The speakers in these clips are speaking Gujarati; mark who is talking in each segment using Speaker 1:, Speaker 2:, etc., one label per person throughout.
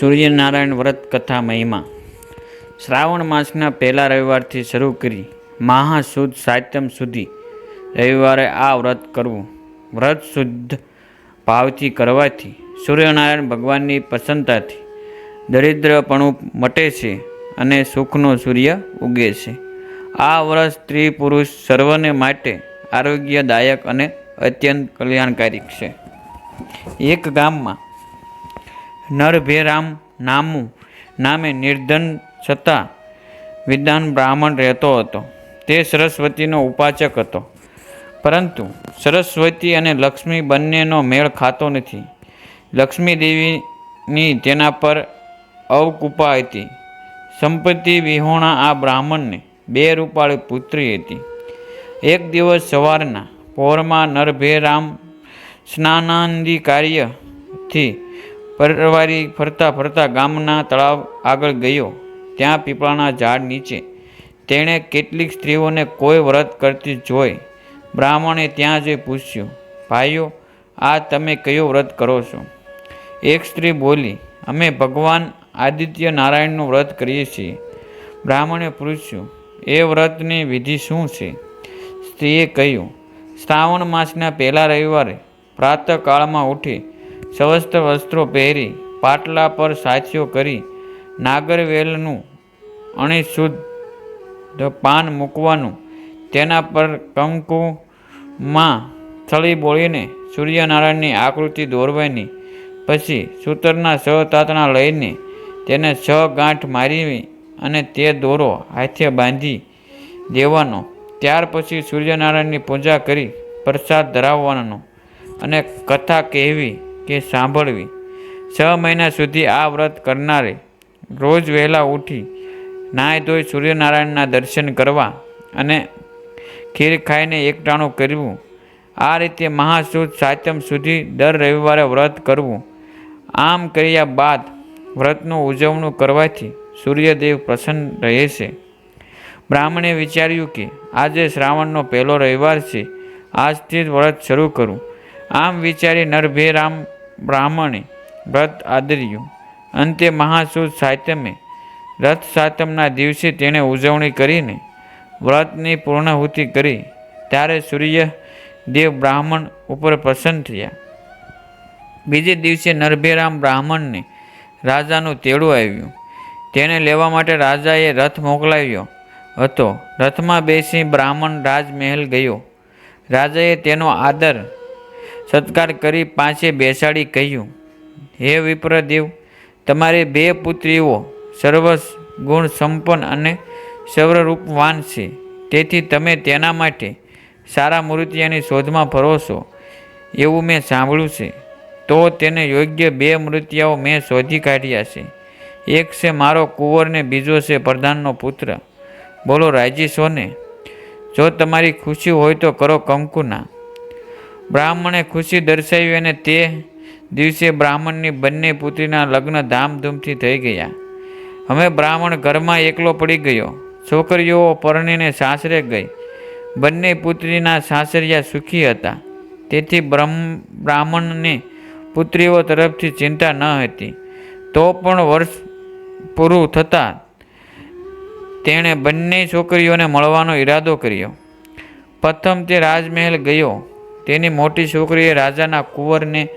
Speaker 1: સૂર્યનારાયણ વ્રત કથા મહિમા શ્રાવણ માસના પહેલા રવિવારથી શરૂ કરી મહાસુદ સાતમ સુધી રવિવારે આ વ્રત કરવું. વ્રત શુદ્ધ ભાવથી કરવાથી સૂર્યનારાયણ ભગવાનની પ્રસન્નતાથી દરિદ્રપણું મટે છે અને સુખનો સૂર્ય ઉગે છે. આ વ્રત સ્ત્રી પુરુષ સર્વને માટે આરોગ્યદાયક અને અત્યંત કલ્યાણકારી છે. એક ગામમાં નરભેરામ નામું નામે નિર્ધન છતાં વિદ્વાન બ્રાહ્મણ રહેતો હતો. તે સરસ્વતીનો ઉપાચક હતો. પરંતુ સરસ્વતી અને લક્ષ્મી બંનેનો મેળ ખાતો નથી. લક્ષ્મી દેવીની તેના પર અવકૃપા હતી. સંપત્તિ વિહોણા આ બ્રાહ્મણને બે રૂપાળી પુત્રી હતી. એક દિવસ સવારના પહોરમાં નરભેરામ સ્નાનાંદી કાર્યથી પરવારી ફરતા ફરતા ગામના તળાવ આગળ ગયો. ત્યાં પીપળાના ઝાડ નીચે. તેણે કેટલીક સ્ત્રીઓને કોઈ વ્રત કરતી જોઈ. બ્રાહ્મણે ત્યાં જઈ પૂછ્યું, ભાઈઓ, આ તમે કયો વ્રત કરો છો? એક સ્ત્રી બોલી, અમે ભગવાન આદિત્ય નારાયણનું વ્રત કરીએ છીએ. બ્રાહ્મણે પૂછ્યું, એ વ્રતની વિધિ શું છે? સ્ત્રીએ કહ્યું, શ્રાવણ માસના પહેલા રવિવારે પ્રાતઃકાળમાં ઉઠી સ્વસ્થ વસ્ત્રો પહેરી, પાટલા પર સાચીઓ કરી, નાગરવેલનું અણિશુદ્ધ પાન મૂકવાનું, તેના પર કંકુમાં થળી બોળીને સૂર્યનારાયણની આકૃતિ દોરવાની, પછી સૂતરના છ તાતણા લઈને તેને છ ગાંઠ મારી અને તે દોરો હાથે બાંધી દેવાનો. ત્યાર પછી સૂર્યનારાયણની પૂજા કરી પ્રસાદ ધરાવવાનો અને કથા કહેવી. કે સાંભળવી. છ મહિના સુધી આ વ્રત કરનારે રોજ વહેલા ઉઠી નાય ધોઈ સૂર્યનારાયણના દર્શન કરવા અને ખીર ખાઈને એકટાણું કરવું આ રીતે મહાસુદ સાતમ સુધી દર રવિવારે વ્રત કરવું. આમ કર્યા બાદ વ્રતનું ઉજવણું કરવાથી સૂર્યદેવ પ્રસન્ન રહે છે. બ્રાહ્મણે વિચાર્યું કે આજે શ્રાવણનો પહેલો રવિવાર છે. આજથી જ વ્રત શરૂ કરું. આમ વિચારી નરભેરામ બ્રાહ્મણે વ્રત આદર્યું. અંતે મહાસુદ સાતમે રથ સાતમના દિવસે તેણે ઉજવણી કરીને વ્રતની પૂર્ણાહુતિ કરી. ત્યારે સૂર્ય દેવ બ્રાહ્મણ ઉપર પ્રસન્ન થયા. બીજે દિવસે નરભેરામ બ્રાહ્મણને રાજાનું તેડું આવ્યું. તેને લેવા માટે રાજાએ રથ મોકલાવ્યો હતો. રથમાં બેસી બ્રાહ્મણ રાજમહેલ ગયો. રાજાએ તેનો આદર સત્કાર કરી પાસે બેસાડી કહ્યું, હે વિપ્રદેવ, તમારી બે પુત્રીઓ સર્વ ગુણ સંપન્ન અને સર્વરૂપવાન છે. તેથી તમે તેના માટે સારા મૂર્તિયાની શોધમાં ફરો છો. એવું મેં સાંભળ્યું છે. તો તેને યોગ્ય બે મૃત્યાઓ મેં શોધી કાઢ્યા છે. એક છે મારો કુંવર ને બીજો છે પ્રધાનનો પુત્ર. બોલો રાજી છો જો તમારી ખુશી હોય તો કરો કંકુના. બ્રાહ્મણે ખુશી દર્શાવી અને તે દિવસે બ્રાહ્મણની બંને પુત્રીના લગ્ન ધામધૂમથી થઈ ગયા. હવે બ્રાહ્મણ ઘરમાં એકલો પડી ગયો. છોકરીઓ પરણીને સાસરે ગઈ. બંને પુત્રીના સાસરિયા સુખી હતા. તેથી બ્રહ્મ, બ્રાહ્મણને પુત્રીઓ તરફથી ચિંતા ન હતી. તો પણ વર્ષ પૂરું થતાં તેણે બંને છોકરીઓને મળવાનો ઈરાદો કર્યો. પ્રથમ તે રાજમહેલ ગયો. તેની મોટી છોકરીએ રાજાના કુંવરને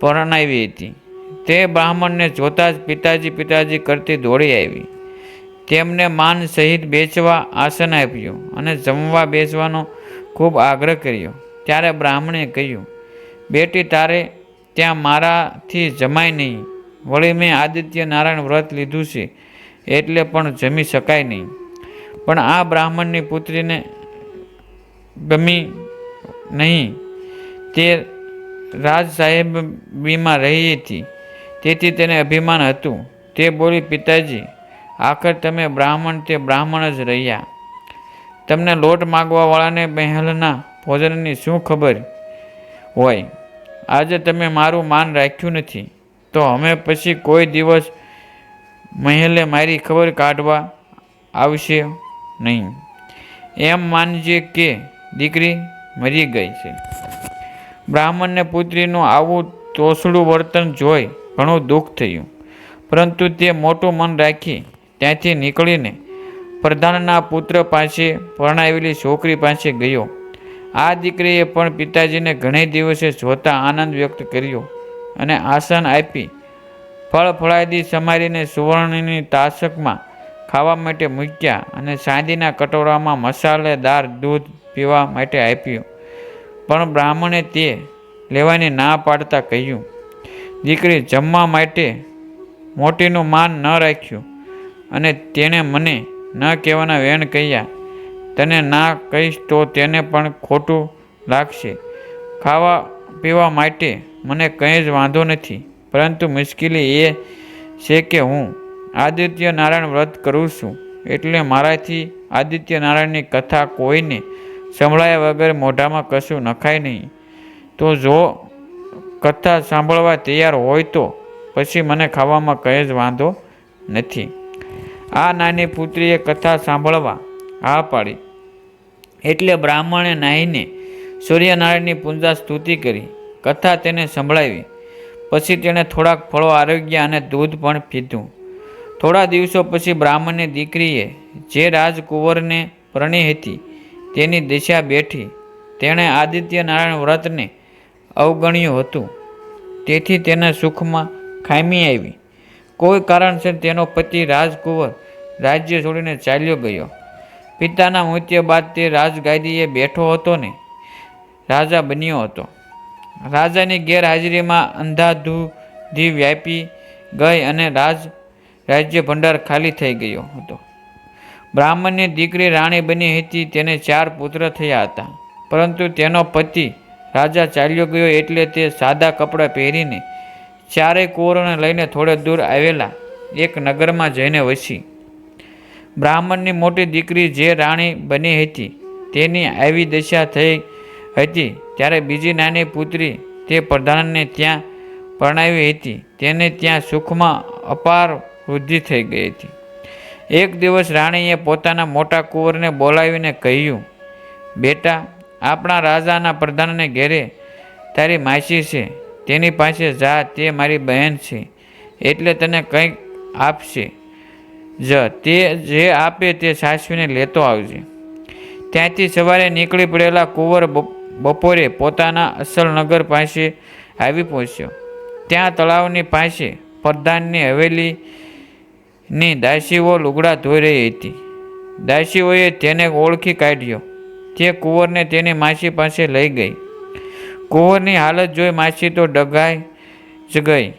Speaker 1: પરણાવી હતી. તે બ્રાહ્મણને જોતા જ પિતાજી પિતાજી કરતી દોડી આવી. તેમને માન સહિત બેચવા આસન આપ્યું અને જમવા બેસવાનો ખૂબ આગ્રહ કર્યો. ત્યારે બ્રાહ્મણે કહ્યું, બેટી, તારે ત્યાં મારાથી જમાય નહીં. વળી મેં આદિત્ય નારાયણ વ્રત લીધું છે, એટલે પણ જમી શકાય નહીં. પણ આ બ્રાહ્મણની પુત્રીને ગમી નહીં. તે રાજ સાહેબીમાં રહી હતી. તેથી તેને અભિમાન હતું. તે બોલી, પિતાજી, આખર તમે બ્રાહ્મણ તે બ્રાહ્મણ જ રહ્યા. તમને લોટ માગવાવાળાને મહેલના ભોજનની શું ખબર હોય? આજે તમે મારું માન રાખ્યું નથી. તો અમે પછી કોઈ દિવસ મહેલે મારી ખબર કાઢવા આવશે નહીં. એમ માનજે કે દીકરી મરી ગઈ છે. બ્રાહ્મણને પુત્રીનું આવું તોસડું વર્તન જોઈ ઘણું દુઃખ થયું. પરંતુ તે મોટું મન રાખી ત્યાંથી નીકળીને પ્રધાનના પુત્ર પાસે પરણાવેલી છોકરી પાસે ગયો. આ દીકરીએ પણ પિતાજીને ઘણે દિવસે જોતા આનંદ વ્યક્ત કર્યો અને આસન આપી ફળ ફળાદી સમારીને સુવર્ણની તાસકમાં ખાવા માટે મૂક્યા અને સાંદીના કટોરામાં મસાલેદાર દૂધ પીવા માટે આપ્યું. પણ બ્રાહ્મણે તે લેવાની ના પાડતા કહ્યું, દીકરી, જમવા માટે મોટીનું માન ન રાખ્યું અને તેણે મને ન કહેવાના વેણ કહ્યા. તને ના કહીશ તો તેને પણ ખોટું લાગશે. ખાવા પીવા માટે મને કંઈ જ વાંધો નથી, પરંતુ મુશ્કેલી એ છે કે હું આદિત્ય નારાયણ વ્રત કરું છું. એટલે મારાથી આદિત્ય નારાયણની કથા કોઈને સંભળાયા વગર મોઢામાં કશું નખાય નહીં. તો જો કથા સાંભળવા તૈયાર હોય તો પછી મને ખાવામાં કંઈ જ વાંધો નથી. આ નાની પુત્રીએ કથા સાંભળવા હા પાડી. એટલે બ્રાહ્મણે નાહીને સૂર્યનારાયણની પૂજા સ્તુતિ કરી. કથા તેને સંભળાવી. પછી તેણે થોડાક ફળો આરોગ્ય અને દૂધ પણ પીધું. થોડા દિવસો પછી બ્રાહ્મણની દીકરીએ જે રાજકુંવરને પરણી હતી તેની દિશા બેઠી. તેણે આદિત્ય નારાયણ વ્રતને અવગણ્યું હતું. તેથી તેના સુખમાં ખામી આવી. કોઈ કારણસર તેનો પતિ રાજકુંવર રાજ્ય છોડીને ચાલ્યો ગયો. પિતાના મૃત્યુ બાદ તે રાજગાદીએ બેઠો હતો ને, રાજા બન્યો હતો. રાજાની ગેરહાજરીમાં અંધાધુધી વ્યાપી ગઈ અને રાજ રાજ્ય ભંડાર ખાલી થઈ ગયો હતો. બ્રાહ્મણની દીકરી રાણી બની હતી, તેને ચાર પુત્ર થયા હતા. પરંતુ તેનો પતિ રાજા ચાલ્યો ગયો એટલે તે સાદા કપડાં પહેરીને ચારેય કુંવરોને લઈને થોડે દૂર આવેલા એક નગરમાં જઈને વસી. બ્રાહ્મણની મોટી દીકરી જે રાણી બની હતી, તેની આવી દશા થઈ હતી ત્યારે બીજી નાની પુત્રી તે પ્રધાનને ત્યાં પરણાવી હતી. તેને ત્યાં સુખમાં અપાર વૃદ્ધિ થઈ ગઈ હતી. એક દિવસ રાણીએ પોતાના મોટા કુંવરને બોલાવીને કહ્યું, બેટા, આપણા રાજાના પ્રધાનને ઘેરે તારી માસી છે. તેની પાસે જા, તે મારી બહેન છે. એટલે તને કંઈક આપશે. જ, તે જે આપે તે સાસવીને લેતો આવજે. ત્યાંથી સવારે નીકળી પડેલા કુંવર બપ- બપોરે પોતાના અસલ નગર પાસે આવી પહોંચ્યો. ત્યાં તળાવની પાસે પ્રધાનની હવેલીની દાસીઓ લુગડા ધોઈ રહી હતી. દાસીઓએ તેને ઓળખી કાઢ્યો. તે કુંવરને તેની માસી પાસે લઈ ગઈ. કુંવરની હાલત જોઈ માસી તો ડગાઈ જ ગઈ.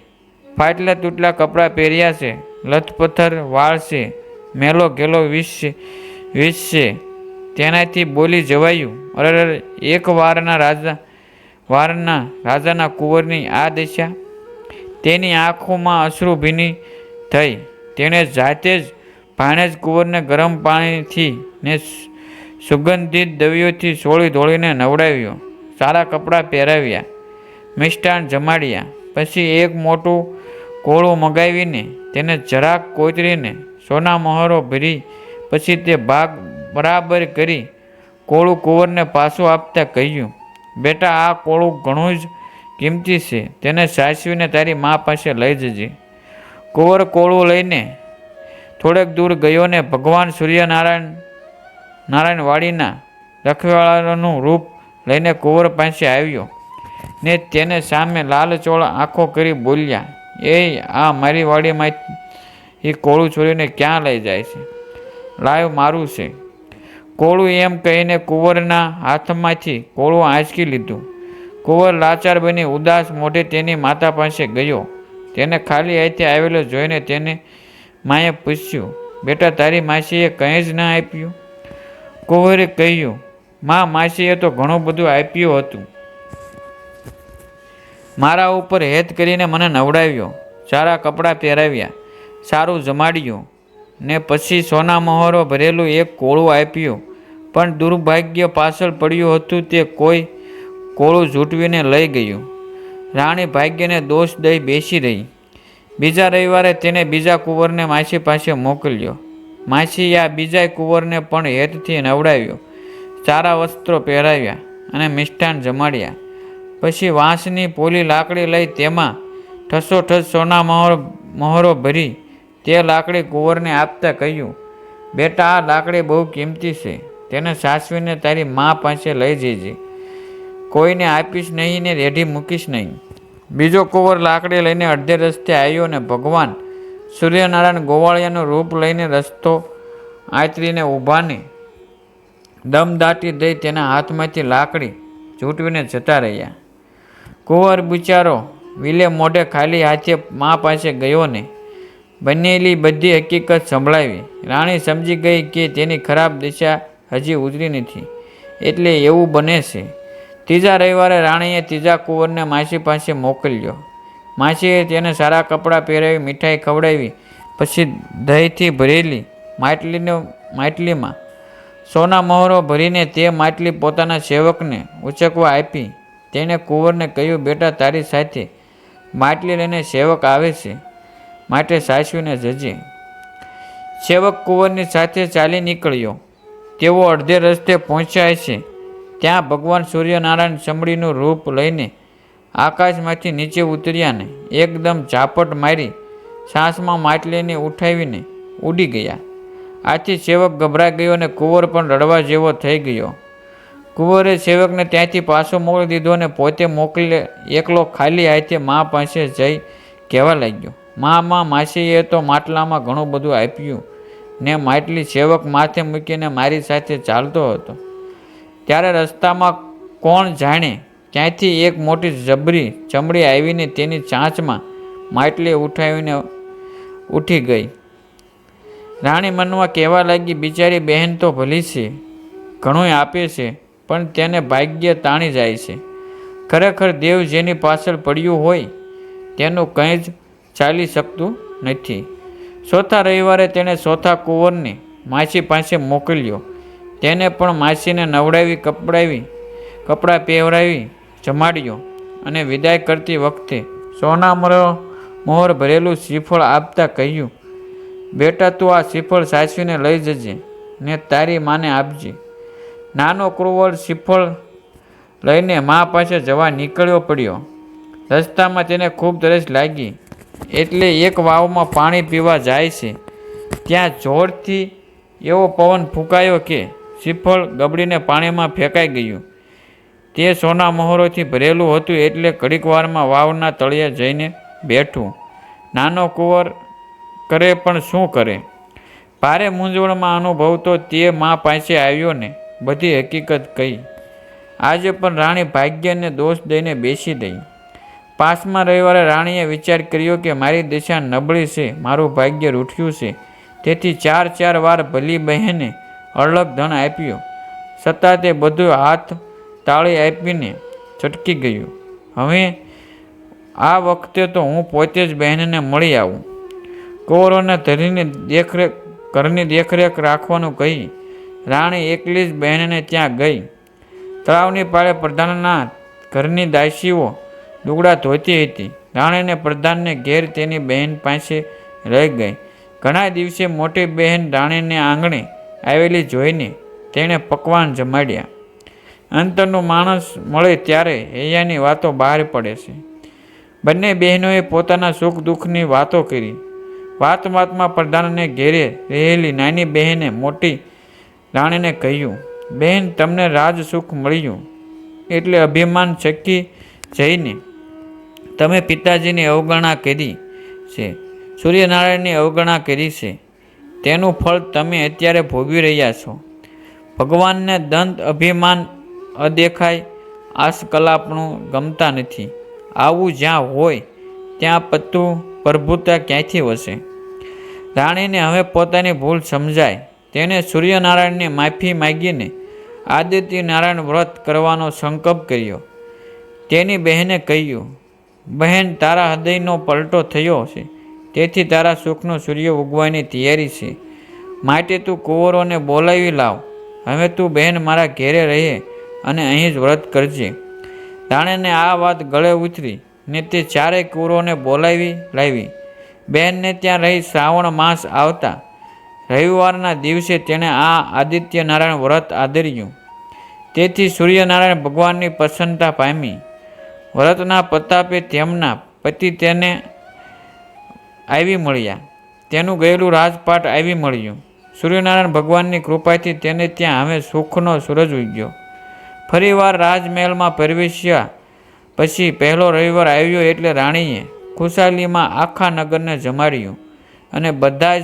Speaker 1: ફાટલા તૂટલા કપડાં પહેર્યા છે લથપથર વાળ છે મેલો ગેલો વિષ વિષ છે. તેનાથી બોલી જવાયું અરે, એક વારના રાજા વારના રાજાના કુંવરની આ દિશા. તેની આંખોમાં અશ્રુ ભીની થઈ. તેણે જાતે જ ભાણેજ કુંવરને ગરમ પાણીથી ને સુગંધિત દવીઓથી સોળી ધોળીને નવડાવ્યો. સારા કપડાં પહેરાવ્યા. મિષ્ટાન જમાડ્યા. પછી એક મોટું કોળું મગાવીને તેને જરાક કોતરીને સોના મહોરો ભરી પછી તે ભાગ બરાબર કરી કોળું કુંવરને પાછું આપતા કહ્યું, બેટા, આ કોળું ઘણું જ કિંમતી છે. તેને સાચવીને તારી મા પાસે લઈ જજે. કુંવર કોળું લઈને થોડેક દૂર ગયો ને ભગવાન સૂર્યનારાયણ, નારાયણ વાડીના રખવાળાનું રૂપ લઈને કુંવર પાસે આવ્યો ને તેને સામે લાલચોળ આંખો કરી બોલ્યા, એ આ મારી વાડીમાં એ કોળું છોડીને ક્યાં લઈ જાય છે? લાવ મારું છે. કોળું એમ કહીને કુંવરના હાથમાંથી કોળું આંચકી લીધું. કુંવર લાચાર બની ઉદાસ મોઢે તેની માતા પાસે ગયો. તેને ખાલી હાથે આવેલો જોઈને તેને માએ પૂછ્યું, બેટા, તારી માસીએ કંઈ જ ના આપ્યું? કુંવરે કહ્યું, મા, માસીએ તો ઘણું બધું આપ્યું હતું. મારા ઉપર હેત કરીને મને નવડાવ્યો, સારા કપડાં પહેરાવ્યા, સારું જમાડ્યું, ને પછી સોના મહોરો ભરેલું એક કોળું આપ્યું. પણ દુર્ભાગ્ય પાછળ પડ્યું હતું તે કોઈ કોળું ઝૂંટવીને લઈ ગયું. રાણી ભાગ્યને દોષ દઈ બેસી રહી. બીજા રવિવારે તેને બીજા કુંવરને માછી પાસે મોકલ્યો. માસીએ આ બીજા કુંવરને પણ હેતથી નવડાવ્યો. સારા વસ્ત્રો પહેરાવ્યા અને મિષ્ટાન જમાડ્યા. પછી વાંસની પોલી લાકડી લઈ તેમાં ઠસોઠસ સોના મહોર, મહોરો ભરી તે લાકડી કુંવરને આપતા કહ્યું, બેટા, આ લાકડી બહુ કિંમતી છે. તેને સાસવીને તારી મા પાસે લઈ જજે કોઈને આપીશ નહીં ને રેઢી મૂકીશ નહીં. બીજો કુંવર લાકડી લઈને અડધે રસ્તે આવ્યો ને ભગવાન સૂર્યનારાયણ ગોવાળિયાનું રૂપ લઈને રસ્તો આચરીને ઊભાને દમ દાટી દઈ તેના હાથમાંથી લાકડી ઝૂંટવીને જતા રહ્યા. કુંવર બિચારો વિલે મોઢે ખાલી હાથે મા પાસે ગયો ને બનેલી બધી હકીકત સંભળાવી. રાણી સમજી ગઈ કે તેની ખરાબ દિશા હજી ઉતરી નથી. એટલે એવું બને છે. ત્રીજા રવિવારે રાણીએ ત્રીજા કુંવરને માસી પાસે મોકલ્યો. માસીએ તેને સારા કપડાં પહેરાવી, મીઠાઈ ખવડાવી, પછી દહીંથી ભરેલી માટલીને માટલીમાં સોના મહોરો ભરીને તે માટલી પોતાના સેવકને ઉચકવા આપી. તેણે કુંવરને કહ્યું, બેટા, તારી સાથે માટલી લઈને સેવક આવે છે, માટે સાસવીને જજે. સેવક કુંવરની સાથે ચાલી નીકળ્યો. તેઓ અડધે રસ્તે પહોંચ્યા છે. ત્યાં ભગવાન સૂર્યનારાયણ ચમડીનું રૂપ લઈને આકાશમાંથી નીચે ઉતર્યા ને એકદમ ઝાપટ મારી સાસમાં માટલીને ઉઠાવીને ઉડી ગયા. આથી સેવક ગભરાઈ ગયો અને કુંવર પણ રડવા જેવો થઈ ગયો. કુંવરે સેવકને ત્યાંથી પાછો મોકલી દીધો અને પોતે મોકલે એકલો ખાલી હાથે મા પાસે જઈ કહેવા લાગ્યો મા, માસીએ તો માટલામાં ઘણું બધું આપ્યું. ને માટલી સેવક માથે મૂકીને મારી સાથે ચાલતો હતો. ત્યારે રસ્તામાં કોણ જાણે ક્યાંથી એક મોટી જબરી ચમડી આવીને તેની ચાંચમાં માટલી ઉઠાવીને ઉઠી ગઈ. રાણી મનમાં કહેવા લાગી, બિચારી બહેન તો ભલી છે ઘણું આપે છે, પણ તેને ભાગ્ય તાણી જાય છે. ખરેખર દેવ જેની પાછળ પડ્યું હોય, તેનું કંઈ જ ચાલી શકતું નથી. ચોથા રવિવારે તેણે ચોથા કુંવરને માછી પાસે મોકલ્યો. તેને પણ માસીને નવડાવી, કપડાવી, કપડાં પહેરાવી, જમાડ્યો અને વિદાય કરતી વખતે સોનામરો મોહર ભરેલું શ્રીફળ આપતા કહ્યું, બેટા, તું આ શ્રીફળ સાચવીને લઈ જજે ને તારી માને આપજે. નાનો કુંવર શ્રીફળ લઈને મા પાસે જવા નીકળ્યો પડ્યો. રસ્તામાં તેને ખૂબ તરસ લાગી. એટલે એક વાવમાં પાણી પીવા જાય છે. ત્યાં જોરથી એવો પવન ફૂંકાયો કે શ્રીફળ ગબડીને પાણીમાં ફેંકાઈ ગયું. તે સોના મહોરોથી ભરેલું હતું એટલે ઘડીક વારમાં વાવના તળિયે જઈને બેઠું. નાનો કુંવર કરે પણ શું કરે? ભારે મૂંઝવણમાં અનુભવતો તે મા પાસે આવ્યો ને બધી હકીકત કહી. આજે પણ રાણી ભાગ્યને દોષ દઈને બેસી દઈ પાસમાં રવિવારે રાણીએ વિચાર કર્યો કે મારી દિશા નબળી છે, મારું ભાગ્ય રૂઠ્યું છે. તેથી ચાર ચાર વાર ભલી બહેને અળગ ધન આપ્યો. છતાં તે બધું હાથ તાળી આપીને છટકી ગયું. હવે આ વખતે તો હું પોતે જ બહેનને મળી આવું. કૌરવને ધરીને દેખરેખ, ઘરની દેખરેખ રાખવાનું કહી રાણી એકલી જ બહેનને ત્યાં ગઈ. તળાવની પાળે પ્રધાનના ઘરની દાસીઓ લુગડા ધોતી હતી. રાણીને પ્રધાનને ઘેર તેની બહેન પાસે રહી ગઈ. ઘણા દિવસે મોટી બહેન રાણીને આંગણે આવેલી જોઈને તેણે પકવાન જમાડ્યા. અંતરનું માણસ મળે ત્યારે હૈયાની વાતો બહાર પડે છે. બંને બહેનોએ પોતાના સુખ દુઃખની વાતો કરી. વાત વાતમાં પ્રધાનને ઘેરે રહેલી નાની બહેને મોટી રાણીને કહ્યું, બહેન, તમને રાજ સુખ મળ્યું એટલે અભિમાન ચકી જઈને તમે પિતાજીની અવગણના કરી છે. સૂર્યનારાયણની અવગણના કરી છે. તેનું ફળ તમે અત્યારે ભોગવી રહ્યા છો. ભગવાનને દંત અભિમાન અદેખાય, આસકલાપણું ગમતા નથી. આવું જ્યાં હોય, ત્યાં પત્તું પ્રભુતા ક્યાંથી વસે? રાણીને હવે પોતાની ભૂલ સમજાય. તેણે સૂર્યનારાયણને માફી માગીને આદિત્ય નારાયણ વ્રત કરવાનો સંકલ્પ કર્યો. તેની બહેને કહ્યું, બહેન, તારા હૃદયનો પલટો થયો છે. તેથી તારા સુખનો સૂર્ય ઉગવાની તૈયારી છે. માટે તું કુંવરોને બોલાવી લાવ. હવે તું બહેન મારા ઘેરે રહે અને અહીં જ વ્રત કરજે. દાણેને આ વાત ગળે ઉતરી ને તે ચારેય કુંવરોને બોલાવી લાવી. બહેનને ત્યાં રહી શ્રાવણ માસ આવતા રવિવારના દિવસે તેણે આ આદિત્ય નારાયણ વ્રત આદર્યું. તેથી સૂર્યનારાયણ ભગવાનની પ્રસન્નતા પામી. વ્રતના પ્રતાપે તેમના પતિ તેને આવી મળ્યા. તેનું ગયેલું રાજપાટ આવી મળ્યું. સૂર્યનારાયણ ભગવાનની કૃપાથી તેને ત્યાં હવે સુખનો સૂરજ ઉગ્યો. ફરીવાર રાજમહેલમાં પ્રવેશ્યા પછી પહેલો રવિવાર આવ્યો એટલે રાણીએ ખુશાલીમાં આખા નગરને જમાડ્યું અને બધા જ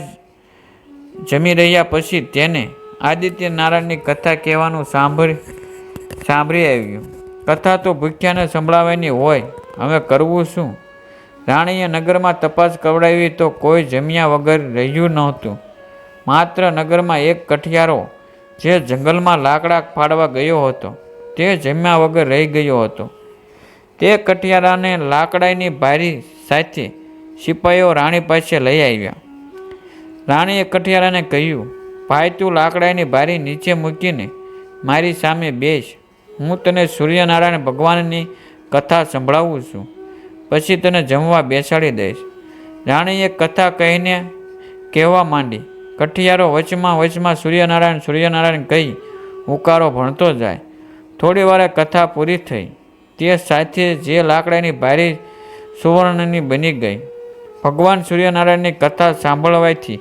Speaker 1: જમી રહ્યા પછી તેને આદિત્ય નારાયણની કથા કહેવાનું સાંભળી સાંભળી આવ્યું. કથા તો ભૂખ્યાને સંભળાવવાની હોય. હવે કરવું શું? રાણીએ નગરમાં તપાસ કવડાવી તો કોઈ જમ્યા વગર રહ્યું નહોતું. માત્ર નગરમાં એક કઠિયારો જે જંગલમાં લાકડા ફાડવા ગયો હતો, તે જમ્યા વગર રહી ગયો હતો. તે કઠિયારાને લાકડાની ભારી સાથે સિપાહીઓ રાણી પાસે લઈ આવ્યા. રાણીએ કઠિયારાને કહ્યું, ભાઈ, તું લાકડાની ભારી નીચે મૂકીને મારી સામે બેસ. હું તને સૂર્યનારાયણ ભગવાનની કથા સંભળાવું છું. પછી તને જમવા બેસાડી દઈશ. રાણીએ કથા કહીને કહેવા માંડી. કઠિયારો વચમાં વચમાં સૂર્યનારાયણ સૂર્યનારાયણ કહી ઉકારો ભણતો જાય. થોડી વારે કથા પૂરી થઈ. તે સાથે જે લાકડાની ભારી સુવર્ણની બની ગઈ. ભગવાન સૂર્યનારાયણની કથા સાંભળવાથી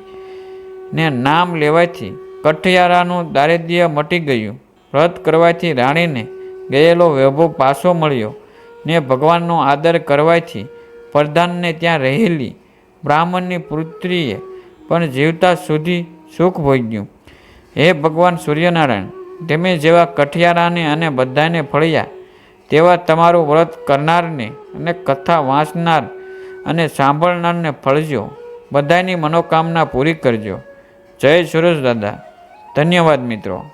Speaker 1: ને નામ લેવાથી કઠિયારાનું દારિદ્ર્ય મટી ગયું. વ્રત કરવાથી રાણીને ગયેલો વૈભવ પાછો મળ્યો. ને ભગવાનનો આદર કરવાથી પ્રધાનને ત્યાં રહેલી બ્રાહ્મણની પુત્રીએ પણ જીવતા સુધી સુખ ભોગ્યું. હે ભગવાન સૂર્યનારાયણ, તમે જેવા કઠિયારાને અને બધાને ફળ્યા, તેવા તમારું વ્રત કરનારને અને કથા વાંચનાર અને સાંભળનારને ફળજો. બધાની મનોકામના પૂરી કરજો. જય સુરેશ દાદા ધન્યવાદ મિત્રો.